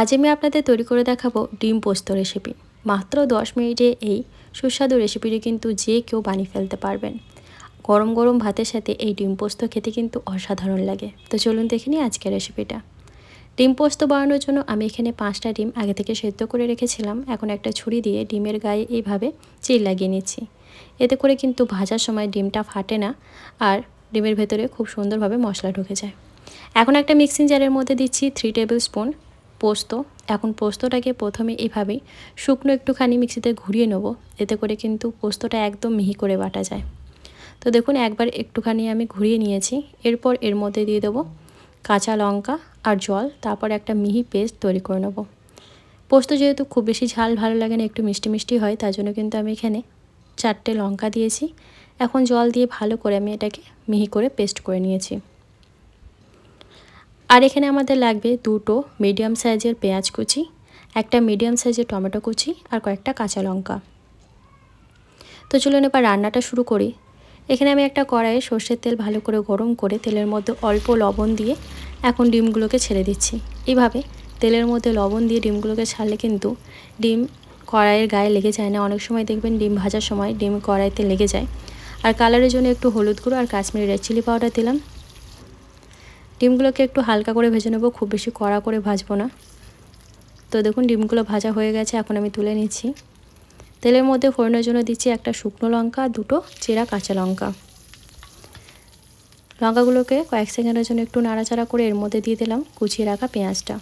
আজ আমি আপনাদের তৈরি করে দেখাবো ডিম পোস্ত রেসিপি মাত্র দশ মিনিটে এই সুস্বাদু রেসিপিটি কিন্তু যে কেউ বানিয়ে ফেলতে পারবেন। গরম গরম ভাতের সাথে এই ডিম পোস্ত খেতে কিন্তু অসাধারণ লাগে। তো চলুন দেখে নিই আজকের রেসিপিটা ডিম পোস্ত বানানোর জন্য আমি এখানে পাঁচটা ডিম আগে থেকে সেদ্ধ করে রেখেছিলাম। এখন একটা ছুরি দিয়ে ডিমের গায়ে এইভাবে চিল লাগিয়ে নিচ্ছি। এতে করে কিন্তু ভাজার সময় ডিমটা ফাটে না আর ডিমের ভেতরে খুব সুন্দরভাবে মশলা ঢুকে যায়। এখন একটা মিক্সিং জারের মধ্যে দিচ্ছি থ্রি টেবিল স্পুন পোস্ত। এখন পোস্তটাকে প্রথমে এভাবেই শুকনো একটুখানি মিক্সিতে ঘুরিয়ে নেব। এতে করে কিন্তু পোস্তটা একদম মিহি করে বাটা যায়। তো দেখুন, একবার একটুখানি আমি ঘুরিয়ে নিয়েছি। এরপর এর মধ্যে দিয়ে দেবো কাঁচা লঙ্কা আর জল। তারপর একটা মিহি পেস্ট তৈরি করে নেব। পোস্ত যেহেতু খুব বেশি ঝাল ভালো লাগে না, একটু মিষ্টি মিষ্টি হয়, তার জন্য কিন্তু আমি এখানে চারটে লঙ্কা দিয়েছি। এখন জল দিয়ে ভালো করে আমি এটাকে মিহি করে পেস্ট করে নিয়েছি। আর এখানে আমাদের লাগবে দুটো মিডিয়াম সাইজের পেঁয়াজ কুচি, একটা মিডিয়াম সাইজের টমেটো কুচি আর কয়েকটা কাঁচা লঙ্কা। তো চলুন এবার রান্নাটা শুরু করি। এখানে আমি একটা কড়াইয়ে সর্ষের তেল ভালো করে গরম করে তেলের মধ্যে অল্প লবণ দিয়ে এখন ডিমগুলোকে ছেড়ে দিচ্ছি। এইভাবে তেলের মধ্যে লবণ দিয়ে ডিমগুলোকে ছাড়লে কিন্তু ডিম কড়াইয়ের গায়ে লেগে যায় না। অনেক সময় দেখবেন ডিম ভাজার সময় ডিম কড়াইতে লেগে যায়। আর কালারের জন্য একটু হলুদ গুঁড়ো আর কাশ্মীরি রেড চিলি পাউডার দিলাম। ডিমগুলোকে একটু হালকা করে ভেজে নেব, খুব বেশি কড়া করে ভাজবো না। তো দেখুন, ডিমগুলো ভাজা হয়ে গেছে, এখন আমি তুলে নিচ্ছি। তেলের মধ্যে ফোড়নের জন্য দিচ্ছি একটা শুকনো লঙ্কা, দুটো চেরা কাঁচা লঙ্কা। লঙ্কাগুলোকে কয়েক সেকেন্ডের জন্য একটু নাড়াচাড়া করে এর মধ্যে দিয়ে দিলাম, কুচিয়ে রাখা পেঁয়াজটা।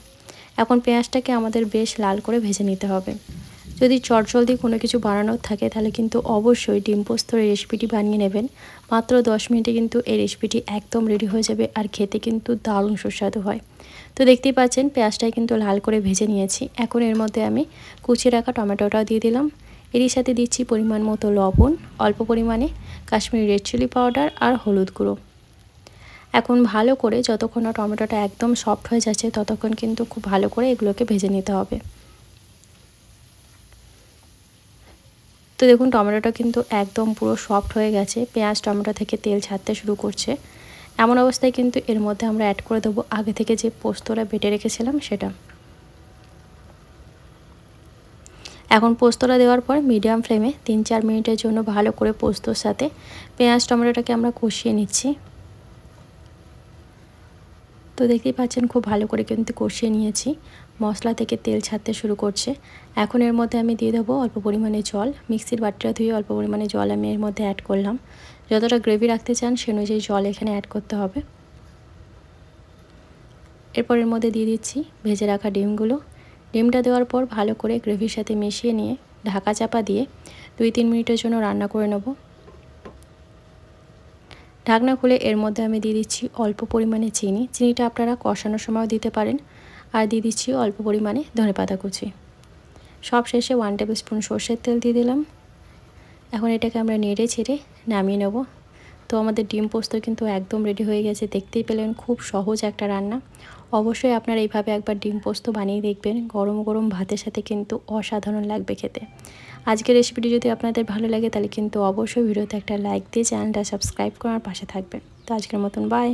এখন পেঁয়াজটাকে আমাদের বেশ লাল করে ভেজে নিতে হবে। যদি চটজলদি কোনো কিছু বানানোর থাকে, তাহলে কিন্তু অবশ্যই ডিম পোস্তর রেসিপিটি বানিয়ে নেবেন। মাত্র দশ মিনিটে কিন্তু এই রেসিপিটি একদম রেডি হয়ে যাবে আর খেতে কিন্তু দারুণ সুস্বাদু হয়। তো দেখতেই পাচ্ছেন, পেঁয়াজটাই কিন্তু লাল করে ভেজে নিয়েছি। এখন এর মধ্যে আমি কুচিয়ে রাখা টমেটোটাও দিয়ে দিলাম। এরই সাথে দিচ্ছি পরিমাণ মতো লবণ, অল্প পরিমাণে কাশ্মীরি রেড চিলি পাউডার আর হলুদ গুঁড়ো। এখন ভালো করে যতক্ষণ টমেটোটা একদম সফট হয়ে যাচ্ছে, ততক্ষণ কিন্তু খুব ভালো করে এগুলোকে ভেজে নিতে হবে। তো দেখুন, টমেটোটা কিন্তু একদম পুরো সফট হয়ে গেছে। পেঁয়াজ, টমেটো থেকে তেল ছাড়তে শুরু করছে। এমন অবস্থায় কিন্তু এর মধ্যে আমরা অ্যাড করে দেবো আগে থেকে যে পোস্তটা বেটে রেখেছিলাম সেটা। এখন পোস্তটা দেওয়ার পর মিডিয়াম ফ্লেমে তিন চার মিনিটের জন্য ভালো করে পোস্তর সাথে পেঁয়াজ, টমেটোটাকে আমরা কষিয়ে নিচ্ছি। তো দেখতেই পাচ্ছেন, খুব ভালো করে কিন্তু কষিয়ে নিয়েছি। মশলা থেকে তেল ছাড়তে শুরু করছে। এখন এর মধ্যে আমি দিয়ে দেবো অল্প পরিমাণে জল। মিক্সির বাটিটা ধুয়ে অল্প পরিমাণে জল আমি এর মধ্যে অ্যাড করলাম। যতটা গ্রেভি রাখতে চান, সে অনুযায়ী জল এখানে অ্যাড করতে হবে। এরপর এর মধ্যে দিয়ে দিচ্ছি ভেজে রাখা ডিমগুলো। ডিমটা দেওয়ার পর ভালো করে গ্রেভির সাথে মিশিয়ে নিয়ে ঢাকা চাপা দিয়ে দুই তিন মিনিটের জন্য রান্না করে নেব। ঢাকনা খুলে এর মধ্যে আমি দিয়ে দিচ্ছি অল্প পরিমাণে চিনি। চিনিটা আপনারা কষানোর সময়ও দিতে পারেন। আর দিয়ে দিচ্ছি অল্প পরিমাণে ধনে পাতা কুচি। সব শেষে ওয়ান টেবিল স্পুন সর্ষের তেল দিয়ে দিলাম। এখন এটাকে আমরা নেড়ে ছেড়ে নামিয়ে নেব। তো আমাদের ডিম পোস্ত কিন্তু একদম রেডি হয়ে গেছে। দেখতেই পেলেন খুব সহজ একটা রান্না। অবশ্যই আপনারা এইভাবে একবার ডিম পোস্ত বানিয়ে দেখবেন। গরম গরম ভাতের সাথে কিন্তু অসাধারণ লাগবে খেতে। আজকের রেসিপিটি যদি আপনাদের ভালো লাগে, তাহলে কিন্তু অবশ্যই ভিডিওতে একটা লাইক দিয়ে চ্যানেলটা সাবস্ক্রাইব করার পাশে থাকবেন। তো আজকের মতন বাই